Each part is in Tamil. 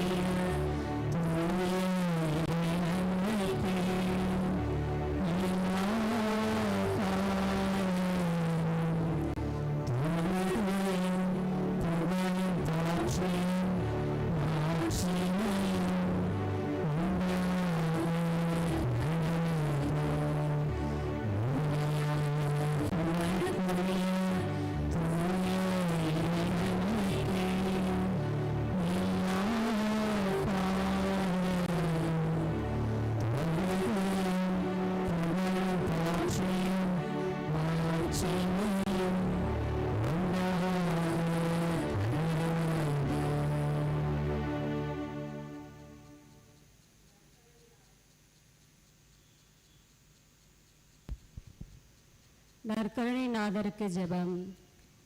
நற்கருணை நாதருக்கு ஜெபம்.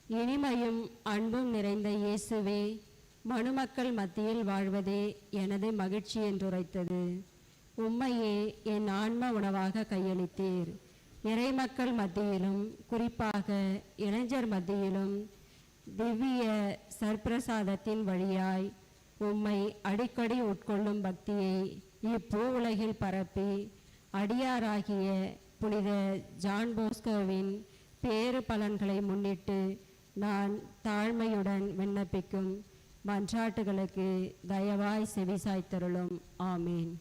இனிமையும் அன்பும் நிறைந்த இயேசுவே மனுமக்கள் மத்தியில் வாழ்வதே எனது மகிழ்ச்சி என்றுரைத்தது. உம்மையே என் ஆன்ம உணவாக கையளித்தீர். இறைமக்கள் மத்தியிலும் குறிப்பாக இளைஞர் மத்தியிலும் திவ்ய சர்பிரசாதத்தின் வழியாய் உம்மை அடிக்கடி உட்கொள்ளும் பக்தியை இப்பூ உலகில் பரப்பி அடியாராகிய புனித ஜான் போஸ்கோவின் பேறு பலன்களை முன்னிட்டு நான் தாழ்மையுடன் விண்ணப்பிக்கும் மன்றாட்டுகளுக்கு தயவாய் செவிசாய்த்தருளும். ஆமீன்.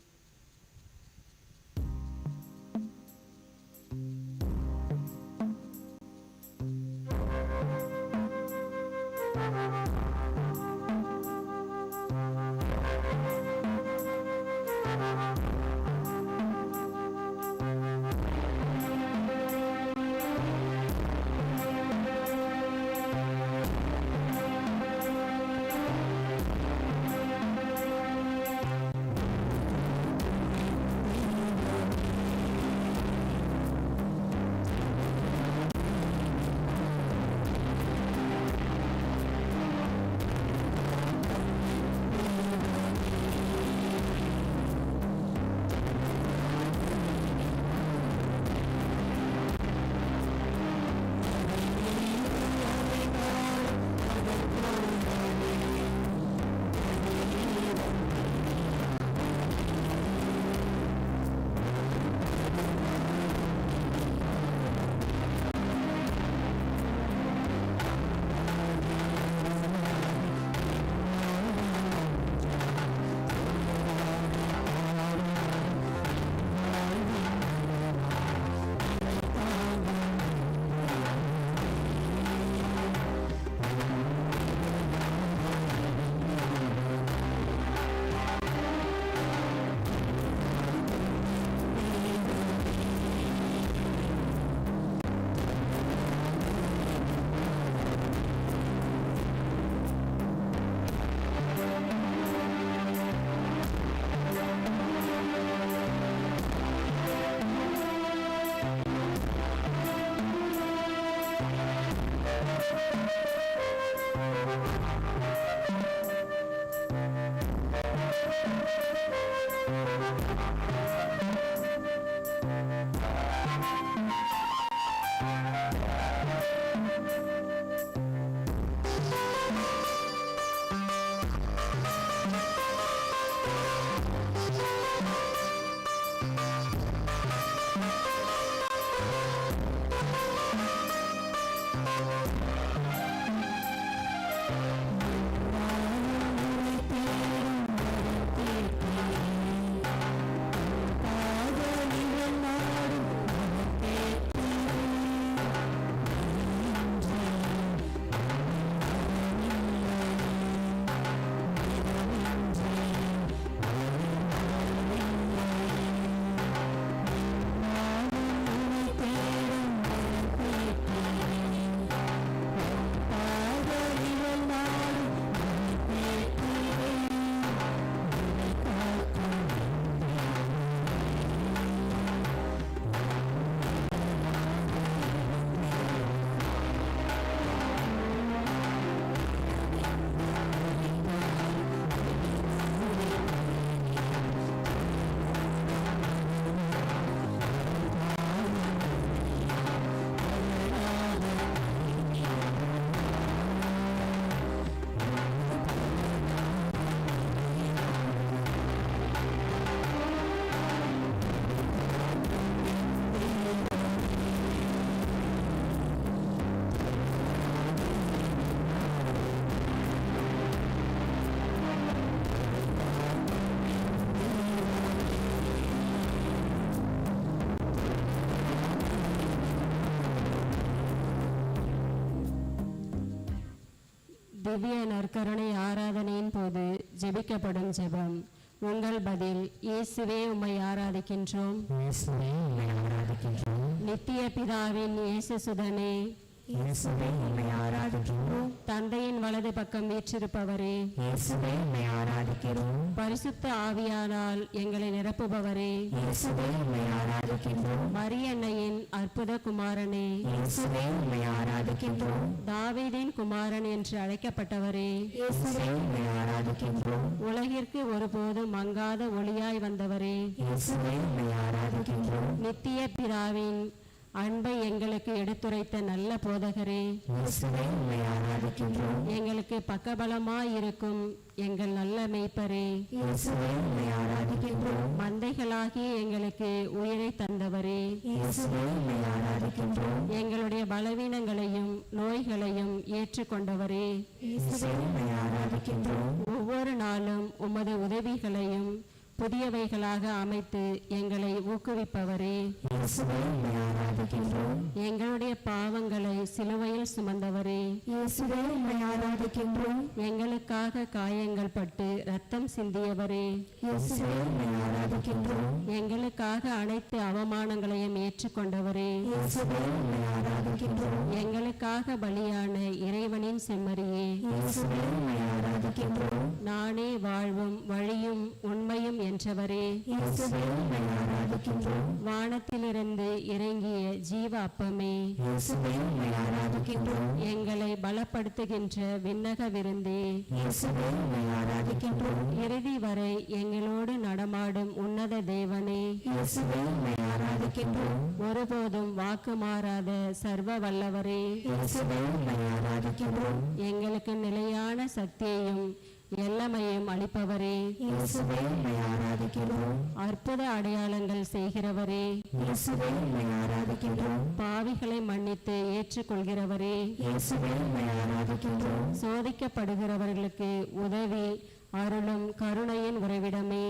Thank you. திவ்ய நற்கருணை ஆராதனையின் போது ஜெபிக்கப்படும் ஜெபம். உங்கள் பதில் இயேசுவே உம்மை ஆராதிக்கின்றோம். இயேசுவே உம்மை ஆராதிக்கின்றோம். நித்திய பிதாவின் இயேசு சுதனே இயேசுவே உம்மை ஆராதிக்கின்றோம் தந்தையின் வலது பக்கம் வீற்றிருப்பவரே. இயேசுவே உம்மை ஆராதிக்கிறோம். பரிசுத்த ஆவியானால் எங்களை நிரப்புபவரே. இயேசுவே உம்மை மரியன்னையின் அற்புத குமாரனே. இயேசுவே உம்மை ஆராதிக்கின்றோம். தாவீதின் குமாரன் என்று அழைக்கப்பட்டவரே. இயேசுவே உம்மை உலகிற்கு ஒருபோதும் மங்காத ஒளியாய் வந்தவரே. இயேசுவே உம்மை நித்திய பிதாவின் அன்பை எங்களுக்கு எடுத்துரைத்த நல்ல போதகரே எங்களுக்கு பக்கபலமாய் இருக்கும் எங்கள் நல்ல மேய்ப்பரே. மந்தைகளாகிய எங்களுக்கு உயிரை தந்தவரே. எங்களுடைய பலவீனங்களையும் நோய்களையும் ஏற்றுக்கொண்டவரே. ஒவ்வொரு நாளும் உமது உதவிகளையும் புதியவைகளாக அமைத்து எங்களை ஊக்குவிப்பவரே. எங்களுடைய பாவங்களை சிலுவையில் சுமந்தவரே. ஆராதிக்கின்றோம். எங்களுக்காக காயங்கள் பட்டு ரத்தம் சிந்தியவரே. ஆராதிக்கின்றோம். எங்களுக்காக அனைத்து அவமானங்களையும் ஏற்றுக்கொண்டவரே. ஆராதிக்கின்றோம். எங்களுக்காக பலியான இறைவனின் செம்மறியே. ஆராதிக்கின்றோம் நானே வாழ்வும் வழியும் உண்மையும் என்றவரே. ஆராதிக்கின்றோம். வானத்திலிருந்து இறங்கிய ஜீவ அப்பமே. ஆராதிக்கின்றோம். எங்களை பலப்படுத்துகின்ற விண்ணக விருந்தே. ஆராதிக்கின்றோம். இறுதி வரை எங்களோடு நடமாடும் உன்னத தேவனே. ஆராதிக்கின்றோம். ஒருபோதும் வாக்கு மாறாத சர்வ வல்லவரே. ஆராதிக்கின்றோம். எங்களுக்கு நிலையான சக்தியையும் எல்லமையும் அளிப்பவரே. அற்புத அடையாளங்கள் செய்கிறவரே. பாவிகளை மன்னித்து ஏற்றுக்கொள்கிறவரே. சோதிக்கப்படுகிறவர்களுக்கு உதவி அருளும் கருணையின் உறைவிடமே.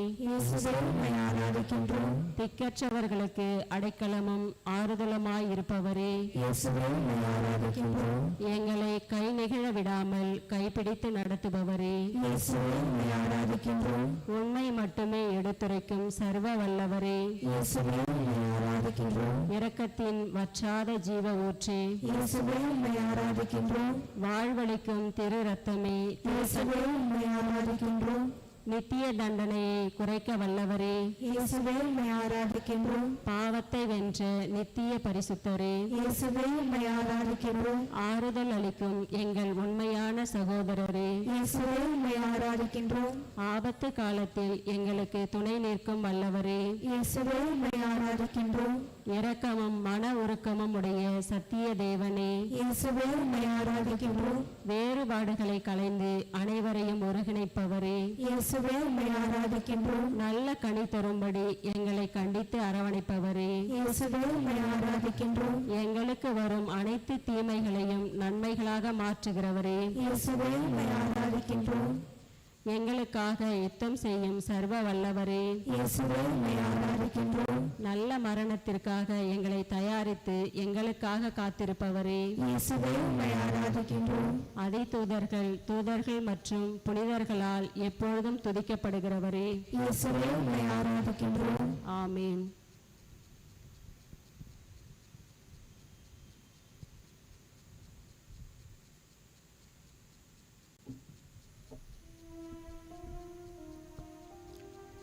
திக்கற்றவர்களுக்கு அடைக்கலமும் ஆறுதலுமாய் இருப்பவரே. எங்களை கை நெகிழ விடாமல் கைப்பிடித்து நடத்துபவரே. உண்மை மட்டுமே எடுத்துரைக்கும் சர்வ வல்லவரே. இரக்கத்தின் வற்றாத ஜீவ ஊற்றே. வாழ்வளிக்கும் திரு ரத்தமே ஆராதிக்கின்றோம். நித்திய தண்டனையை குறைக்க வல்லவரே. இயேசுவே உம்மை ஆராதிக்கின்றோம். பாவத்தை வென்ற நித்திய பரிசுத்தரே. இயேசுவே உம்மை ஆராதிக்கின்றோம். ஆறுதல் அளிக்கும் எங்கள் உண்மையான சகோதரரே. இயேசுவே உம்மை ஆராதிக்கின்றோம். ஆபத்து காலத்தில் எங்களுக்கு துணை நிற்கும் வல்லவரே. இயேசுவே உம்மை ஆராதிக்கின்றோம். இரக்கமும் மன உருக்கமும் உடைய சத்திய தேவனே ஆராதிக்கின்றோம். வேறுபாடுகளை களைந்து அனைவரையும் ஒருங்கிணைப்பவரே. ஆராதிக்கின்றோம். நல்ல கனி தரும்படி எங்களை கண்டித்து அரவணைப்பவரே. ஆராதிக்கின்றோம். எங்களுக்கு வரும் அனைத்து தீமைகளையும் நன்மைகளாக மாற்றுகிறவரே. இயேசுவே ஆராதிக்கின்றோம். எங்களுக்காக யுத்தம் செய்யும் சர்வ வல்லவரே. இயேசுவே உம்மை ஆராதிக்கின்றோம். நல்ல மரணத்திற்காக எங்களை தயாரித்து எங்களுக்காக காத்திருப்பவரே. இயேசுவே உம்மை ஆராதிக்கின்றோம். அதை தூதர்கள் தூதர்கள் மற்றும் புனிதர்களால் எப்பொழுதும் துதிக்கப்படுகிறவரே. இயேசுவே உம்மை ஆராதிக்கின்றோம். ஆமீன்.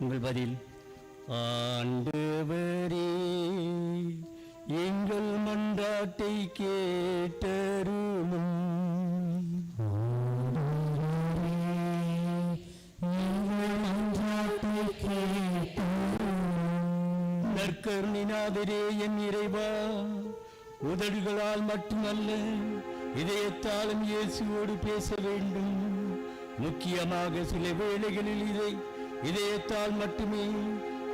உங்கள் பதில்? ஆண்டவரே எங்கள் மன்றாட்டை கேட்டருளும். நற்கருணினாதரே என் இறைவா உதடுகளால் மட்டுமல்ல இதயத்தாலும் இயேசுவோடு பேச வேண்டும். முக்கியமாக சில வேளைகளில் இதை இதயத்தால் மட்டுமே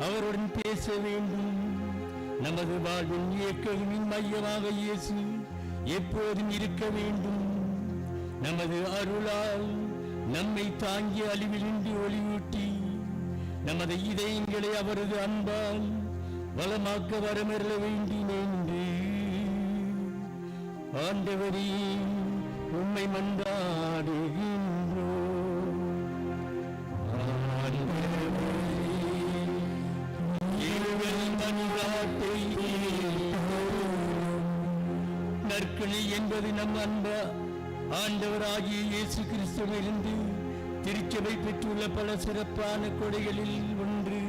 அவருடன் பேச வேண்டும். நமது வாழ்வின் இயக்கங்களின் மையமாக இயேசு எப்போதும் இருக்க வேண்டும். நமது அருளால் நம்மை தாங்கி அழிவிலின்றி ஒளியூட்டி நமது இதயங்களை அவரது அன்பால் வளமாக்க வரமருள வேண்டினேன். ஆண்டவரே உண்மை மன்றால் என்பது நம் அன்ப ஆண்டவராகிய இயேசு கிறிஸ்துவிலிருந்து திருச்சபை பெற்றுள்ள பல சிறப்பான கொடைகளில் ஒன்று.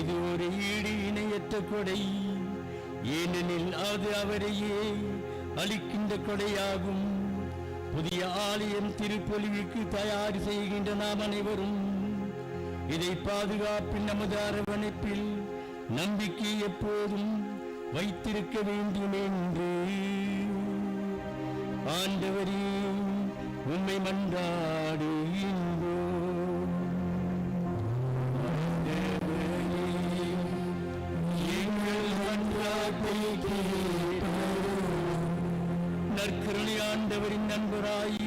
இது ஒரு ஈடு இணையற்ற கொடை. ஏனெனில் அது அவரையே அளிக்கின்ற கொடையாகும். புதிய ஆலயம் திருப்பொலிவுக்கு தயார் செய்கின்ற நாம் அனைவரும் இதை பாதுகாப்பின் நமது அரவணைப்பில் நம்பிக்கை எப்போதும் வைத்திருக்க வேண்டும் என்று ஆண்டவரே உண்மை மன்றாடுகின்றோம் ஆண்டவரே, நற்கருணை ஆண்டவரின் நண்பராய்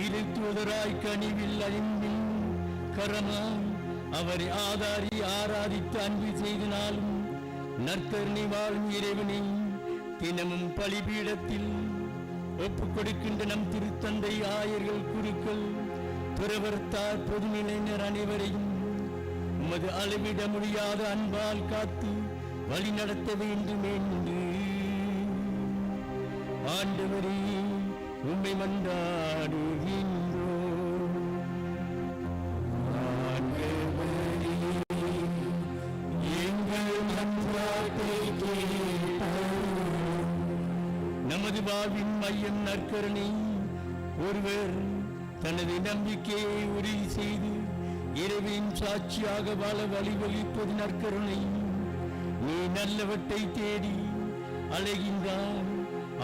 இரு தூதராய் கனிவில் அழிம்பின் கரமாய் அவரை ஆதாரி ஆராதித்து அன்பு செய்தினாலும் நற்கருணை வாழும் இறைவனை தினமும் பலிபீடத்தில் ஒப்புக் கொடுக்கின்ற நம் திருத்தந்தை ஆயர்கள் குருக்கள் துறவர்த்தார் பொதுநிலையினர் அனைவரையும் உமது அளவிட முடியாத அன்பால் காத்து வழி நடத்த வேண்டும் என்று ஆண்டவரே உண்மை மன்றாடுகின்றோம். நமது மையம் நற்கரணை. ஒருவர் தனது நம்பிக்கையை உறுதி செய்து இறைவின் சாட்சியாக வாழ வழிவகுப்பது நற்கருணை. நீ நல்லவற்றை தேடி அலைகின்றான்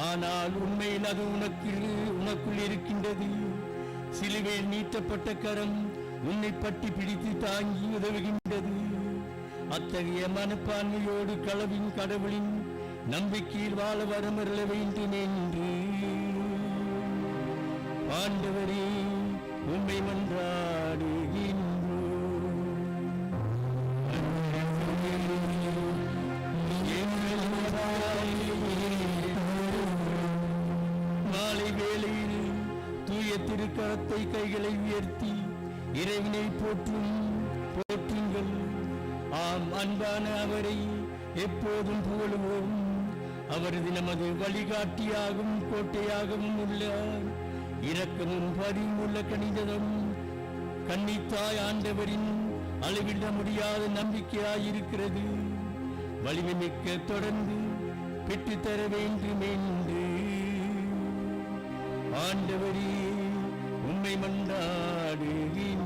ஆனால் உண்மையில் அது உனக்கு உனக்குள் இருக்கின்றது. சிலுவையில் நீட்டப்பட்ட கரம் உன்னை பட்டி பிடித்து தாங்கி உதவுகின்றது. அத்தகைய மனப்பான்மையோடு களவின் கடவுளின் நம்பிக்கையில் வாழ வரமருள வேண்டும் என்று ஆண்டவரே உண்மை மன்றாடுகின்றோம் எங்கள் மாலை வேளையில் தூய திருக்கரத்தை கைகளை உயர்த்தி இறைவினை போற்றும் போற்றுங்கள். ஆம் அன்பான அவரை எப்போதும் புகழுவோம். அவரது நமது வழிகாட்டியாகவும் கோட்டையாகவும் உள்ளார் இரக்கமும் பரிமுள்ள உள்ள கண்ணித்தாய் கன்னித்தாய் ஆண்டவரின் அளவிட முடியாத நம்பிக்கையாயிருக்கிறது. வலிமை மிக்க தொடர்ந்து பெற்றுத்தர வேண்டும் என்று ஆண்டவரே உண்மை மன்றாடுகிறேன்.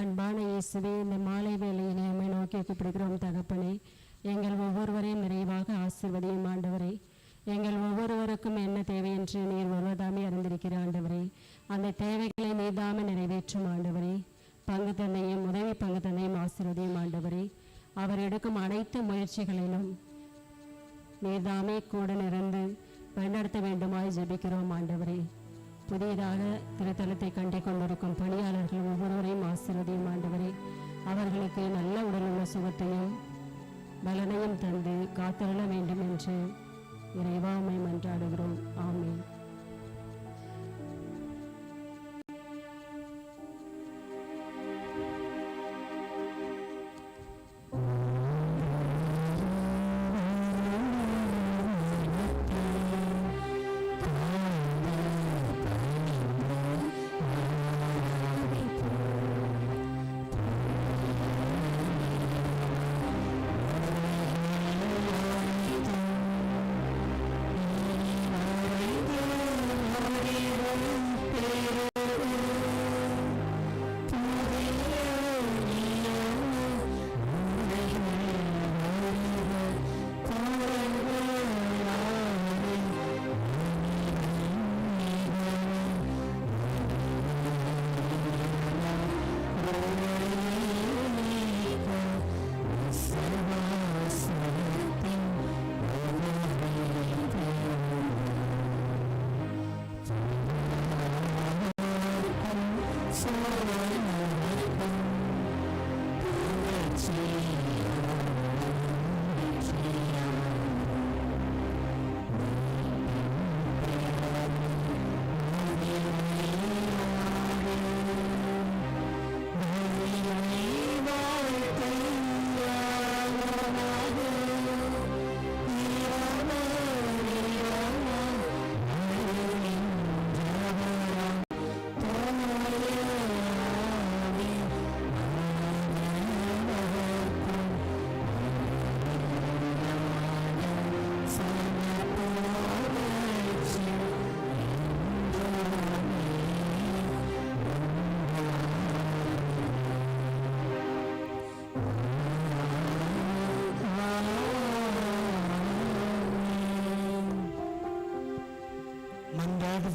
அன்பான இயேசுவே இந்த மாலை வேளையிலே உம்மை நோக்கி கூப்பிடுகிறோம் தகப்பனே. எங்கள் ஒவ்வொருவரையும் நிறைவாக ஆசிர்வதியும் ஆண்டவரே. எங்கள் ஒவ்வொருவருக்கும் என்ன தேவை என்று நீர் ஒருவதாமே அறிந்திருக்கிற ஆண்டவரே. அந்த தேவைகளை நீதாமே நிறைவேற்றும் ஆண்டவரே. பங்கு தந்தையும் உதவி பங்கு தந்தையும் ஆசிர்வதியும் ஆண்டவரே. அவர் எடுக்கும் அனைத்து முயற்சிகளிலும் நீதாமே கூட நிறந்து வழிநடத்த வேண்டுமாய் ஜெபிக்கிறோம் ஆண்டவரே. புதியதாக திருத்தலத்தை கண்டு கொண்டிருக்கும் பணியாளர்கள் ஒவ்வொருவரையும் ஆசீர்வதியும் ஆண்டவரே. அவர்களுக்கு நல்ல உடலுள்ள சுகத்தையும் பலனையும் தந்து காத்திருள வேண்டும் என்று இறைவாமை மன்றாடுகிறோம்.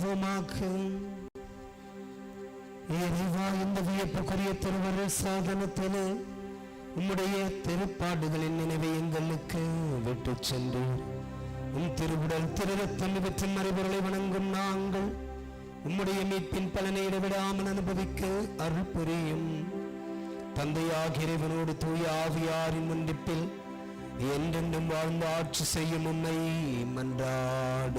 மன்றாடுவோமாக இறைவா இந்த வியப்புக்குரிய திருவரு சாதனத்தில் உம்முடைய திருப்பாடுகளின் நினைவை எங்களுக்கு விட்டு சென்றீர். உம் திருவுடல் திருரத்தம் இவற்றின் மறைபொருளை வணங்கும் நாங்கள் உம்முடைய மீட்பின் பலனை இடைவிடாமல் அனுபவிக்க அருள் புரியும். தந்தையாக இறைவனோடு தூய ஆவியாரின் முன்னிப்பில் என்றென்றும் வாழ்ந்து ஆட்சி செய்யும் உண்மை மன்றாடுகின்றோம்.